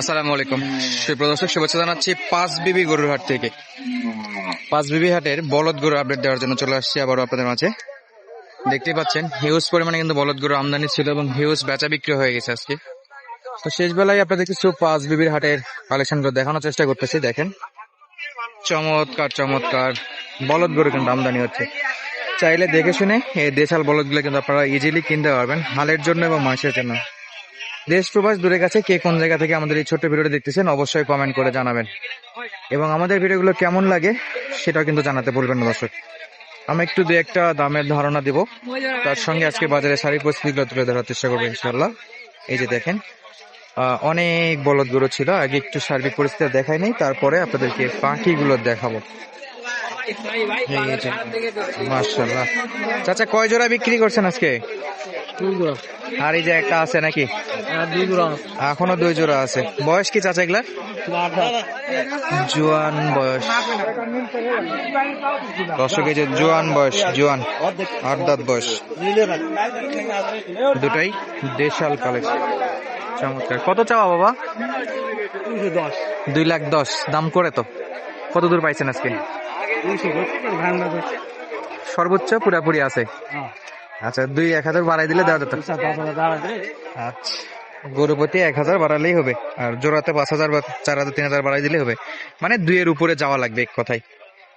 আসসালামু আলাইকুম। সুপ্রদর্শক শুভেচ্ছা জানাচ্ছি পাঁচ বিবি গরুর হাট থেকে। পাঁচ বিবি হাটের বলদ গরু আপডেট দেওয়ার জন্য চলে আসছি আবারও আপনাদের মাঝে। দেখতেই পাচ্ছেন হিউজ পরিমাণে কিন্তু বলদ গরু আমদানি ছিল এবং হিউজ বেচা বিক্রি হয়ে গেছে আজকে। তো শেষ বেলায় আপনাদের কিছু পাঁচ বিবির হাটের কালেকশনগুলো দেখানোর চেষ্টা করতেছি, দেখেন। চমৎকার চমৎকার বলদ গরু কিন্তু আমদানি হচ্ছে। চাইলে দেখে শুনে এই দেশাল বলদগুলো কিন্তু আপনারা ইজিলি কিনতে পারবেন, হালের জন্য এবং মাংসের জন্য। দেশ প্রবাস দূরে কাছে কে কোন জায়গা থেকে আমাদের এই ছোট্ট ভিডিওটা দেখতেছেন অবশ্যই কমেন্ট করে জানাবেন। এবং আমাদের ভিডিওগুলো কেমন লাগে সেটাও কিন্তু জানাতে বলবেন না, দর্শক। আমি একটু দু একটা দামের ধারণা দিব। তার সঙ্গে আজকে বাজারে শাড়ি পরিস্থিতিগুলো তুলে ধরার চেষ্টা করব ইনশাল্লাহ এই যে দেখেন অনেক বলদ গরু ছিল, আগে একটু সার্বিক পরিস্থিতি দেখাই নেই তারপরে আপনাদেরকে পাখিগুলো দেখাবো। মার্শাল্লাহ চাচা কয় জোড়া বিক্রি করছেন আজকে? আর এই যে একটা আছে নাকি? এখনও দুই জোড়া আছে। বয়স কি চাচা এগুলা জোয়ান বয়স। দর্শক এই যে জোয়ান বয়স জোয়ান। আট দাঁত বয়স। দুটাই দেশাল কালেকশন চমৎকার। কত চাওয়া বাবা? দুই লাখ দশ। দাম করে তো। কত দূর পাইছেন আজকে? সর্বোচ্চ পুরাপুরি আছে। আচ্ছা দুই এক হাজার বাড়াই দিলে দেওয়া যেত। আচ্ছা গরু প্রতি এক হাজার বাড়ালেই হবে। আর জোড়াতে পাঁচ হাজার বা চার হাজার তিন হাজার বাড়াই দিলে হবে। মানে দুইয়ের উপরে যাওয়া লাগবে এক কথায়।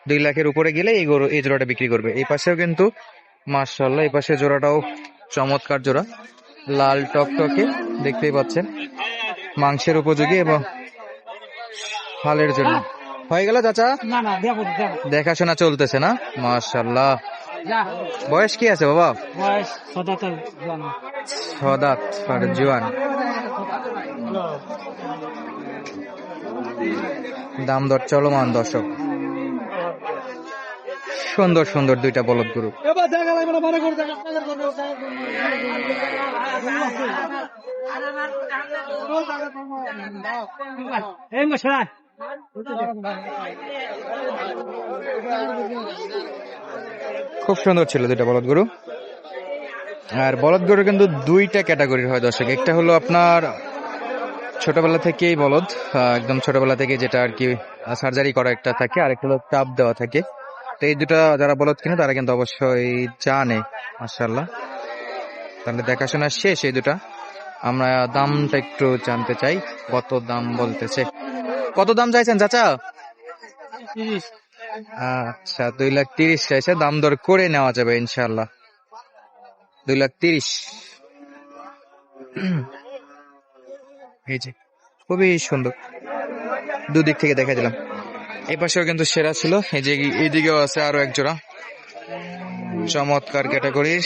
দুই লাখের উপরে গেলে এই গরু এই জোড়াটা বিক্রি করবে। এই পাশেও কিন্তু মার্শাল্লাহ এই পাশে জোড়াটাও চমৎকার জোড়া। লাল টকটকে দেখতেই পাচ্ছেন। মাংসের উপযোগী এবং হালের জন্য। হয়ে গেল চাচা? দেখাশোনা চলতেছে না? মার্শাল্লাহ যা। বয়স কি আছে বাবা? আর জোয়ান। দাম দর চলমান দর্শক। সুন্দর সুন্দর দুইটা বলদ গরু। এই মশলা খুব সুন্দর ছিল দুইটা বলদ গরু। আর বলদ গরু কিন্তু দুইটা ক্যাটাগরির হয় দর্শক। একটা হলো আপনার ছোটবেলা থেকেই বলদ একদম ছোটবেলা থেকে যেটা আর কি সার্জারি করা একটা থাকে আর একটা হলো চাপ দেওয়া থাকে। তো এই দুটা যারা বলদ কিনে তারা কিন্তু অবশ্যই জানে মার্শাল্লাহ তাহলে দেখাশোনা শেষ এই দুটা। আমরা দামটা একটু জানতে চাই, কত দাম বলতেছে? কত দাম চাইছেন চাচা? আচ্ছা দুই লাখ তিরিশ চাইছে দাম দর করে নেওয়া যাবে ইনশাল্লাহ দুই লাখ তিরিশ। এই যে খুবই সুন্দর। দুদিক থেকে দেখা দিলাম। এই পাশেও কিন্তু সেরা ছিল এই যে এইদিকেও আছে আরও এক জোড়া। চমৎকার ক্যাটাগরির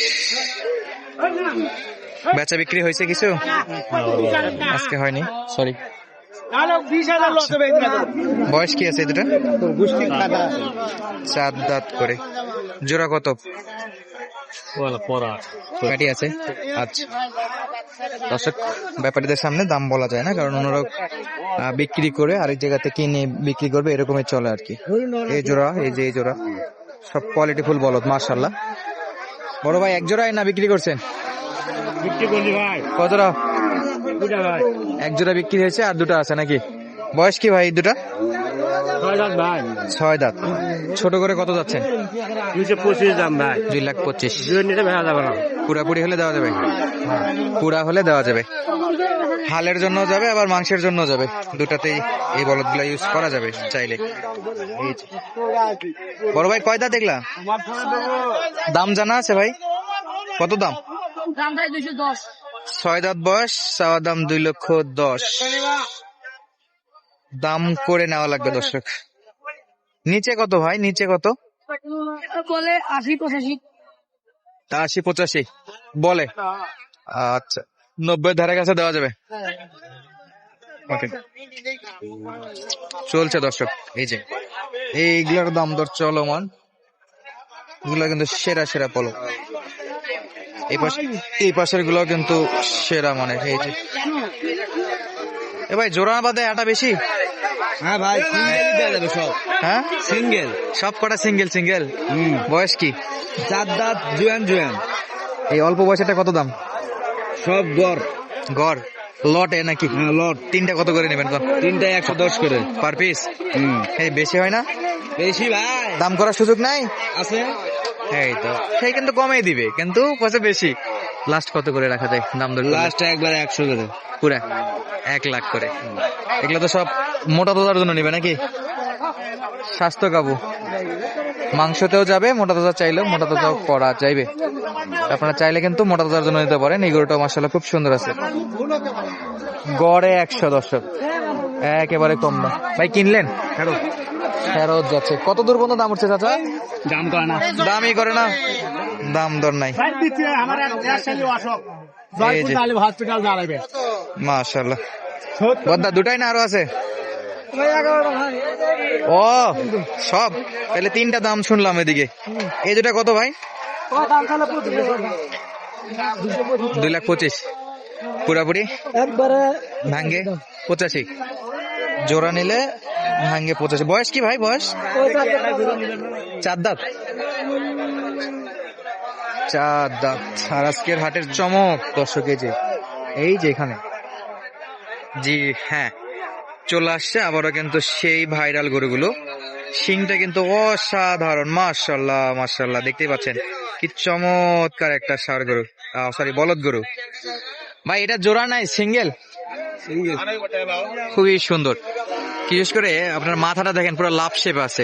বেচা বিক্রি হয়েছে কিছু? আজকে হয়নি। সরি। বয়স কি আছে এই দুটা? চার দাঁত করে। জোড়া কত? প্যাটি আছে। আচ্ছা। দর্শক ব্যাপারীদের সামনে দাম বলা যায় না কারণ ওনারা বিক্রি করে আরেক জায়গা থেকে কিনে বিক্রি করবে এরকমই চলে আর কি। এই জোড়া এই যে এই জোড়া সব কোয়ালিটি ফুল বলদ মার্শাল্লাহ বড় ভাই এক জোড়াই না বিক্রি করছেন? বিক্রি করলি ভাই। কত জোড়া? এক জোড়া বিক্রি হয়েছে আর দুটো আছে নাকি? বয়স কি ভাই দুটা? ছয় দাঁত ছোট করে কত যাচ্ছেন পঁচিশ দাম দুই লাখ পঁচিশ। দুই নিতে ভেড়া যাবে না। পুরাপুরি হলে দেওয়া যাবে? পুরা হলে দেওয়া যাবে। হালের জন্য যাবে আবার মাংসের জন্য যাবে। দুটাতেই এই বলদগুলা ইউজ করা যাবে চাইলে। বড় ভাই কয়দা দেখলা দাম জানা আছে ভাই? কত দাম? দাম ভাই দুইশো দশ। ছয় দাঁত বয়স চাওয়া দাম দুই লক্ষ দশ। দাম করে নেওয়া লাগবে দর্শক। নিচে কত ভাই? নিচে কত? বলে আশি পঁচাশি। আশি পঁচাশি। বলে। আচ্ছা নব্বই ধারে কাছে দেওয়া যাবে। ওকে। চলছে দর্শক। এই যে এইগুলার দাম দর চলমান। এগুলো কিন্তু সেরা সেরা পলো এই পাশে এই পাশেরগুলো কিন্তু সেরা মানে এই যে। এ ভাই জোড়া বাদে আটা বেশি? হ্যাঁ ভাই সিঙ্গেলই দেওয়া যাবে সব। হ্যাঁ? সিঙ্গেল সব কটা সিঙ্গেল সিঙ্গেল বয়স কি? চার দাঁত জুয়ান জুয়ান। এই অল্প বয়সেটা কত দাম? সব গড়। গড়? লটে নাকি? হ্যাঁ লট। তিনটা কত করে নেবেন তিনটা একশো দশ করে। Per piece? হুম। এই বেশি হয় না? বেশি ভাই। দাম করার সুযোগ নাই? আছে? এই তো। সেই কিন্তু কমে দিবে কিন্তু পয়সা বেশি। লাস্ট কত করে রাখা যায়? দাম করলে? লাস্ট একবার একশো করে। পুরা। এক লাখ করে। এগুলো তো সব মোটা তোজার জন্য নিবে নাকি? স্বাস্থ্য কাবু। মাংসতেও যাবে মোটা তোজা চাইলেও মোটা তোজা করা চাইবে আপনারা চাইলে কিন্তু মোটা তোজার জন্য নিতে পারেন। এই গরুটা মাসাল্লাহ খুব সুন্দর আছে। গড়ে একশো দর্শক। একেবারে কম না ভাই কিনলেন? ফেরত যাচ্ছে। কত দূর পর্যন্ত দাম উঠছে চাচা? দাম করে না। দামই করে না। দাম দর নাই। মাশাল্লাহ বদ্দা দুটাই না আরও আছে? ও সব। তাহলে তিনটা দাম শুনলাম এদিকে। এই দুটা কত ভাই? দুই লাখ পঁচিশ। পুরাপুরি? একবারে ভাঙ্গে? পঁচাশি। জোড়া নিলে ভাঙ্গে পঁচাশি বয়স কি ভাই বয়স? চার দাঁত চার দাঁত আর আজকের হাটের চমক দর্শক এই যে এই যে এখানে। জি হ্যাঁ। চলে আসছে আবারও কিন্তু সেই ভাইরাল গরুগুলো। শিংটা কিন্তু অসাধারণ মার্শাল্লাহ মার্শাল্লাহ দেখতেই পাচ্ছেন কি চমৎকার একটা সার গরু। সরি বলদ গরু। ভাই এটা জোড়া নাই সিঙ্গেল। খুবই সুন্দর। বিশেষ করে আপনার মাথাটা দেখেন পুরো লাভ শেপ আছে।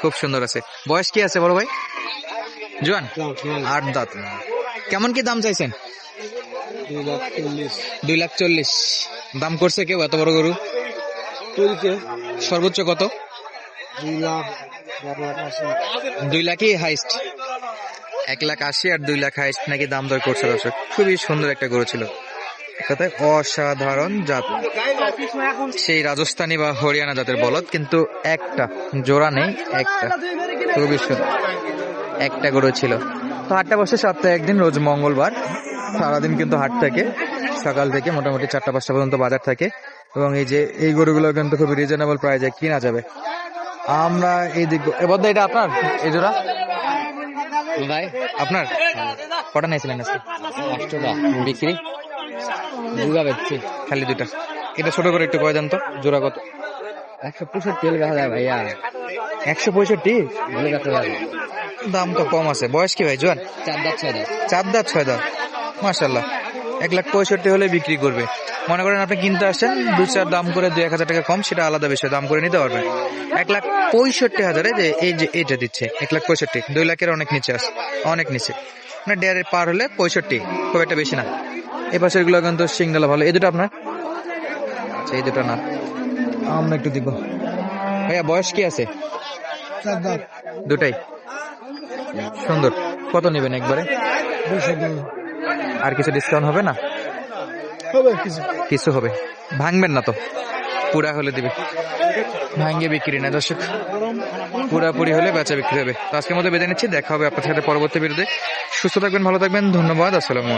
খুব সুন্দর আছে। বয়স কি আছে বড় ভাই? জোয়ান? আট দাঁত। কেমন কি দাম চাইছেন? দুই লাখ চল্লিশ। দাম করছে কেউ এত বড় গরু? সর্বোচ্চ কত? দুই লাখই হাইস্ট এক লাখ আশি আর দুই লাখ হাইস্ট নাকি দাম দর করছে দর্শক। খুবই সুন্দর একটা গরু ছিল। অসাধারণ জাত। সেই রাজস্থানী বা হরিয়ানা জাতের বলদ কিন্তু একটা জোড়া নেই একটা। খুবই সুন্দর একটা গরু ছিল। তো হাটটা বসে সপ্তাহে একদিন রোজ মঙ্গলবার। সারাদিন কিন্তু হাট থাকে। সকাল থেকে মোটামুটি চারটা পাঁচটা পর্যন্ত বাজার থাকে। এবং এই যে এই গরুগুলো কিন্তু খুবই রিজনেবল প্রাইজে কিনা যাবে। আমরা এই দিক এবার এটা আপনার? এই জোড়া? ভাই। আপনার? কটা নিয়েছিলেন আজকে? বিক্রি? দুগা বেচছি খালি দুটা এটা ছোট করে একটু কয়ে দেন তো? জোড়া কত? একশো পঁয়ষট্টি তেল দেখা যায় ভাইয়া। একশো পঁয়ষট্টি? দেখা দাম তো কম আছে। বয়স কি ভাই জোয়ান? চার দাঁত ছয় দাঁত। চার দাঁত ছয় দাঁত। মাসাল্লাহ এক লাখ পঁয়ষট্টি হলে বিক্রি করবে। মনে করেন আপনি কিনতে আসছেন দু চার দাম করে দু এক হাজার টাকা কম সেটা আলাদা বিষয় দাম করে নিতে পারবেন এক লাখ পঁয়ষট্টি হাজারে যে এই যে এইটা দিচ্ছে এক লাখ পঁয়ষট্টি। দুই লাখের অনেক নিচে আছে অনেক নিচে। মানে দেড়ের পার হলে পঁয়ষট্টি খুব একটা বেশি না। এই পাশেরগুলো কিন্তু সিঙ্গেলা ভালো। এই দুটো আপনার? আচ্ছা এই দুটো না। আমরা একটু দিব ভাইয়া বয়স কি আছে? দুটাই। সুন্দর। কত নেবেন একবারে? আর কিছু ডিসকাউন্ট হবে না? হবে কিছু হবে। ভাঙবেন না তো? পুরা হলে দিবে। ভাঙ্গে বিক্রি না দর্শক, পুরাপুরি হলে বেচা বিক্রি হবে। তো আজকের মতো বেঁধে নিচ্ছি। দেখা হবে আপনার সাথে পরবর্তী বিরুদ্ধে। সুস্থ থাকবেন, ভালো থাকবেন। ধন্যবাদ। আসসালামু